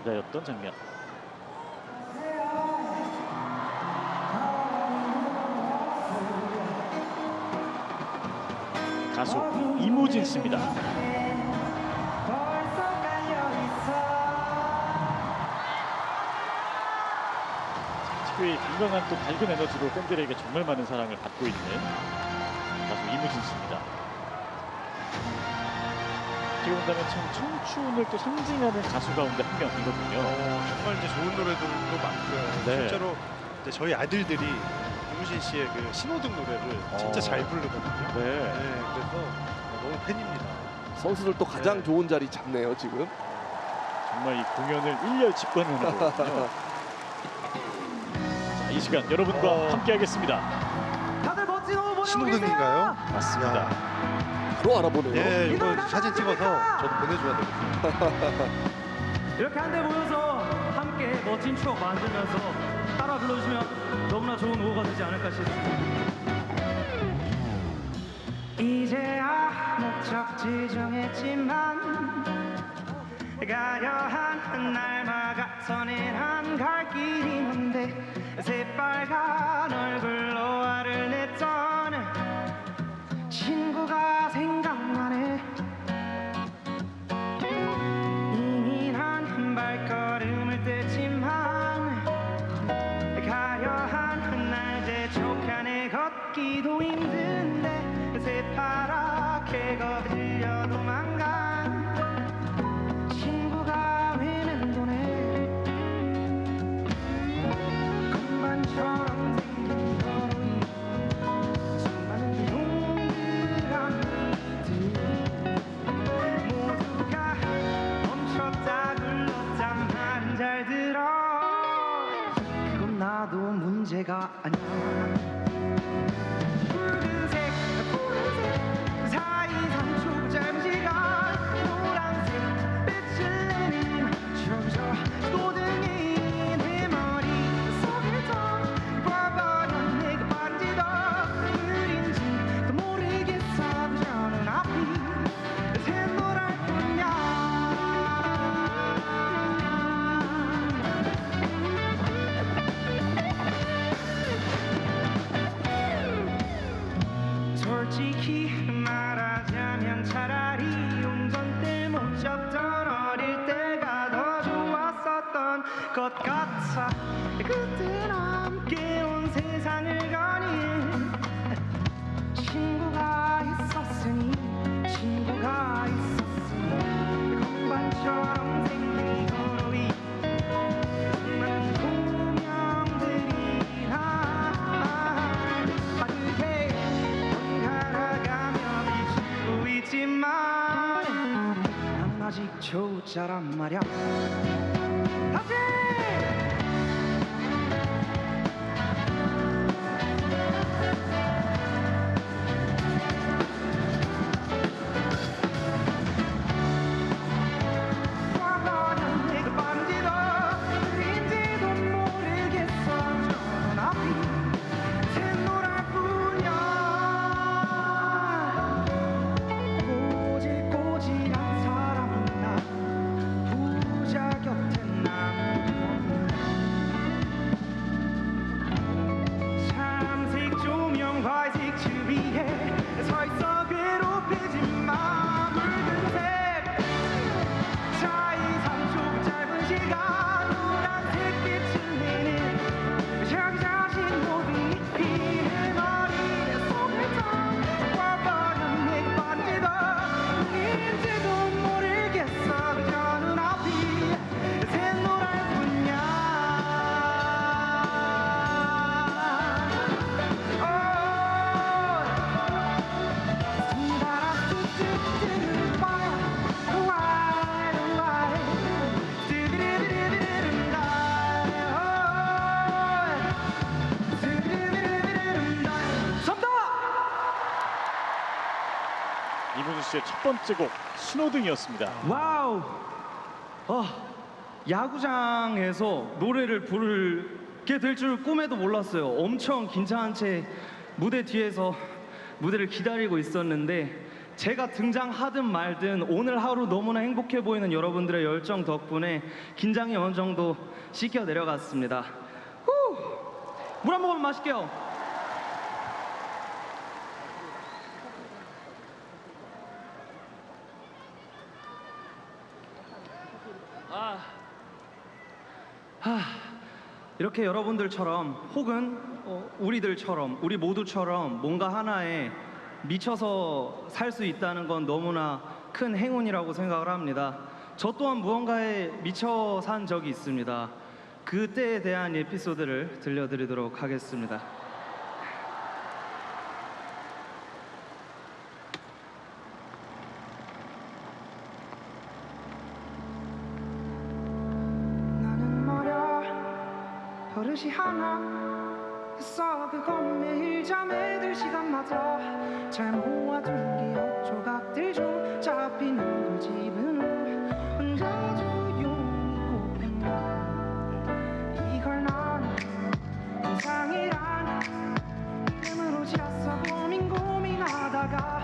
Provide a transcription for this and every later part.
기다렸던 장면. 가수 이무진 씨입니다. 특유의 건강한 또 밝은 에너지로 팬들에게 정말 많은 사랑을 받고 있는 가수 이무진 씨입니다. 어떻게 본다면 참 청춘을 또 상징하는 가수 가운데 한 명이거든요. 어, 정말 이제 좋은 노래들도 많고요. 네. 실제로 이제 저희 아들들이 이무진 씨의 그 신호등 노래를 진짜 어. 잘 부르거든요. 네, 네. 그래서 너무 팬입니다. 선수들도 가장 네. 좋은 자리 잡네요 지금. 정말 이 공연을 일렬 집권하는 거거든요. 자, 이 시간 여러분과 어. 함께하겠습니다. 신호등인가요? 맞습니다. 야, 바로 알아보네요. 예, 이 이거 사진 찍어서? 저도 보내줘야 되겠네요. 이렇게 한데 모여서 함께 멋진 추억 만들면서 따라 불러주시면 너무나 좋은 오후가 되지 않을까 싶습니다. 이제야 목적지 정했지만 가려 하는 날마다 선행한 갈 길이 먼데 새빨간 얼굴 Portugal. 문 Charamariam. 번째 곡 신호등이었습니다. 와우. 어, 야구장에서 노래를 부르게 될 줄 꿈에도 몰랐어요. 엄청 긴장한 채 무대 뒤에서 무대를 기다리고 있었는데 제가 등장하든 말든 오늘 하루 너무나 행복해 보이는 여러분들의 열정 덕분에 긴장이 어느 정도 씻겨 내려갔습니다. 물 한 모금 마실게요. 이렇게 여러분들처럼 혹은 어, 우리들처럼 우리 모두처럼 뭔가 하나에 미쳐서 살 수 있다는 건 너무나 큰 행운이라고 생각을 합니다. 저 또한 무언가에 미쳐 산 적이 있습니다. 그때에 대한 에피소드를 들려드리도록 하겠습니다. 버릇이 하나 있어. 그건 매일 잠에 들 시간마다 잘 모아둔 기억 조각들 중 잡히는 걸 집은 후 혼자 조용히 고민 이걸 난 이상이란 이름으로 지었어 고민 고민하다가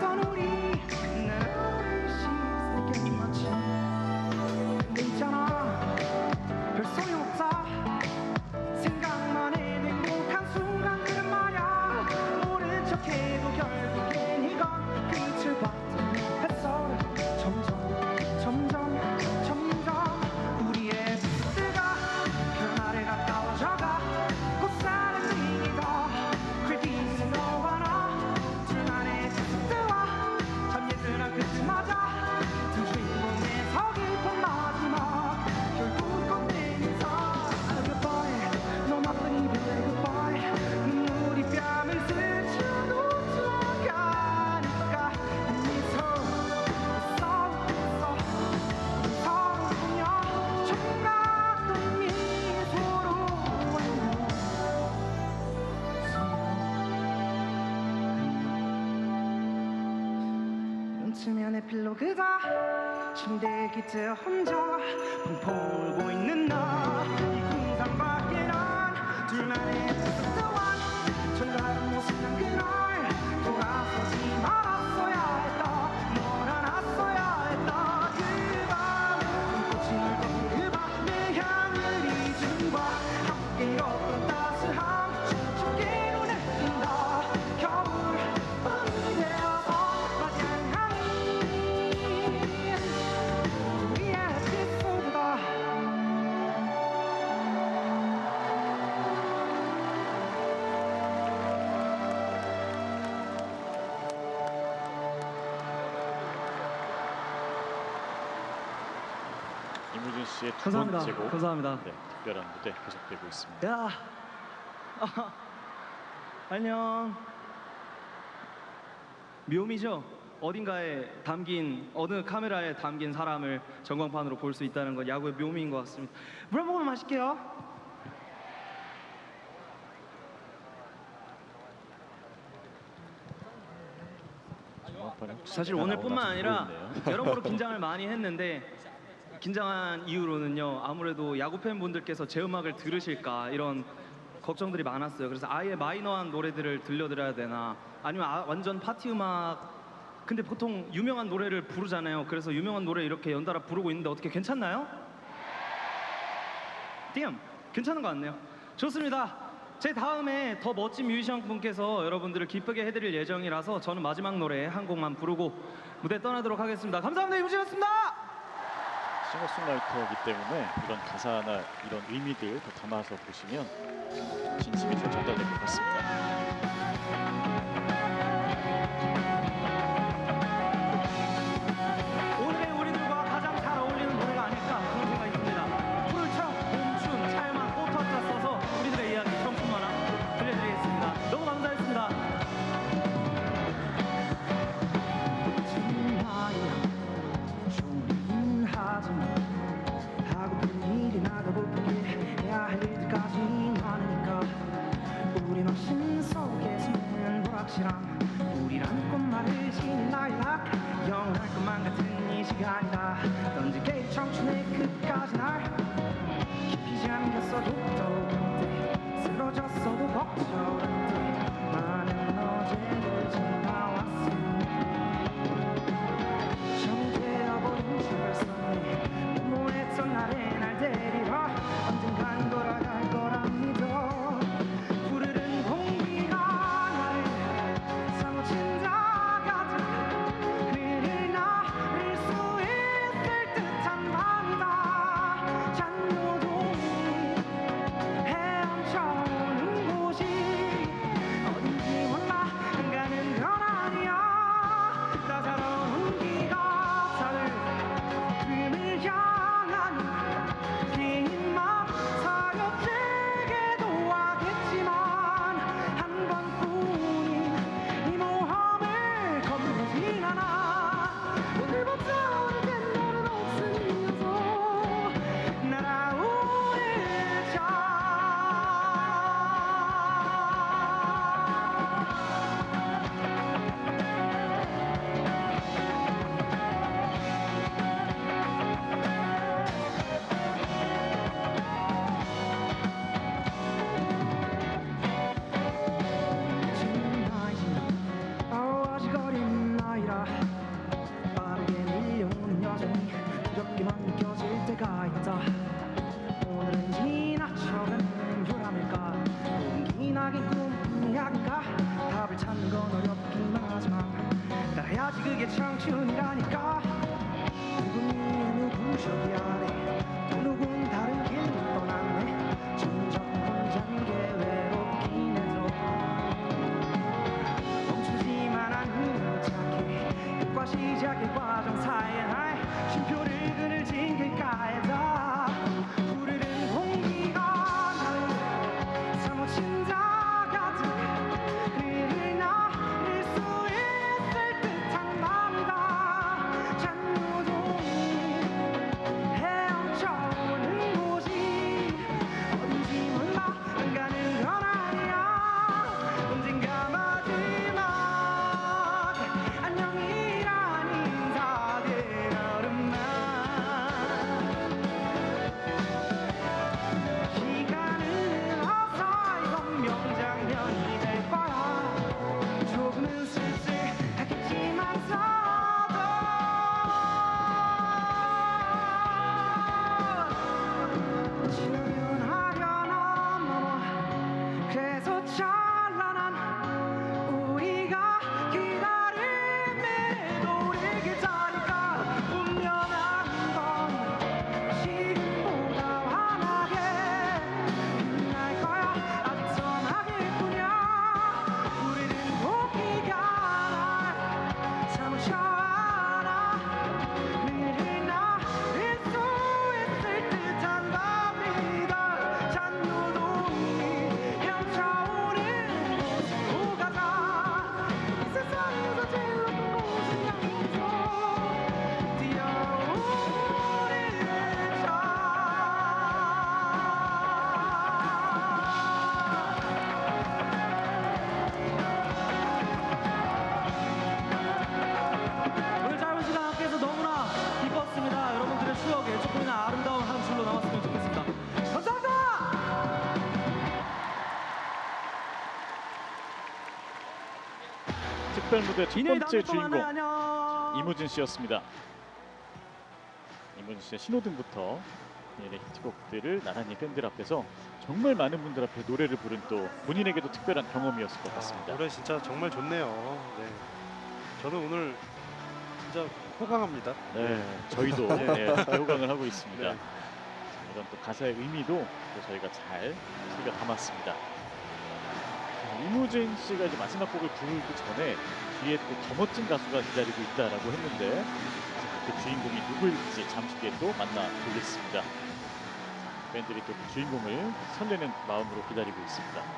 싫은 주면의 필로 그가 침대 기트 혼자 펑펑 울고 있는 나이 궁상 밖에 난 둘만의 에피소드 감사합니다. 번째 곡 감사합니다. 네, 특별한 무대 계속되고 있습니다. 야, 아, 안녕. 묘미죠. 어딘가에 담긴 어느 카메라에 담긴 사람을 전광판으로 볼 수 있다는 건 야구의 묘미인 것 같습니다. 물 한 모금 마실게요. 사실 오늘뿐만 아니라. 여러모로 긴장을 많이 했는데 긴장한 이유로는요 아무래도 야구 팬분들께서 제 음악을 들으실까 이런 걱정들이 많았어요. 그래서 아예 마이너한 노래들을 들려드려야 되나 아니면 아, 완전 파티 음악 근데 보통 유명한 노래를 부르잖아요. 그래서 유명한 노래 이렇게 연달아 부르고 있는데 어떻게 괜찮나요? 띵! 괜찮은 것 같네요. 좋습니다. 제 다음에 더 멋진 뮤지션 분께서 여러분들을 기쁘게 해드릴 예정이라서 저는 마지막 노래 한 곡만 부르고 무대 떠나도록 하겠습니다. 감사합니다. 이무진이었습니다. 싱어송라이터이기 때문에 이런 가사나 이런 의미들 더 담아서 보시면 진심이 더 전달될 것 같습니다. 뮤지컬 무대 첫 번째 주인공 이무진 씨였습니다. 이무진 씨의 신호등부터 본인의 히트곡들을 나란히 팬들 앞에서 정말 많은 분들 앞에 노래를 부른 또 본인에게도 특별한 경험이었을 것 같습니다. 아, 노래 진짜 정말 좋네요. 네. 저는 오늘 진짜 호강합니다. 네, 네. 저희도 네, 네, 호강을 하고 있습니다. 네. 이런 또 가사의 의미도 또 저희가 잘 새겨 담았습니다. 이무진 씨가 이제 마지막 곡을 부르기 전에 뒤에 또 더 멋진 가수가 기다리고 있다라고 했는데 자, 그 주인공이 누구일지 잠시 뒤에 또 만나보겠습니다. 팬들이 또 그 주인공을 설레는 마음으로 기다리고 있습니다.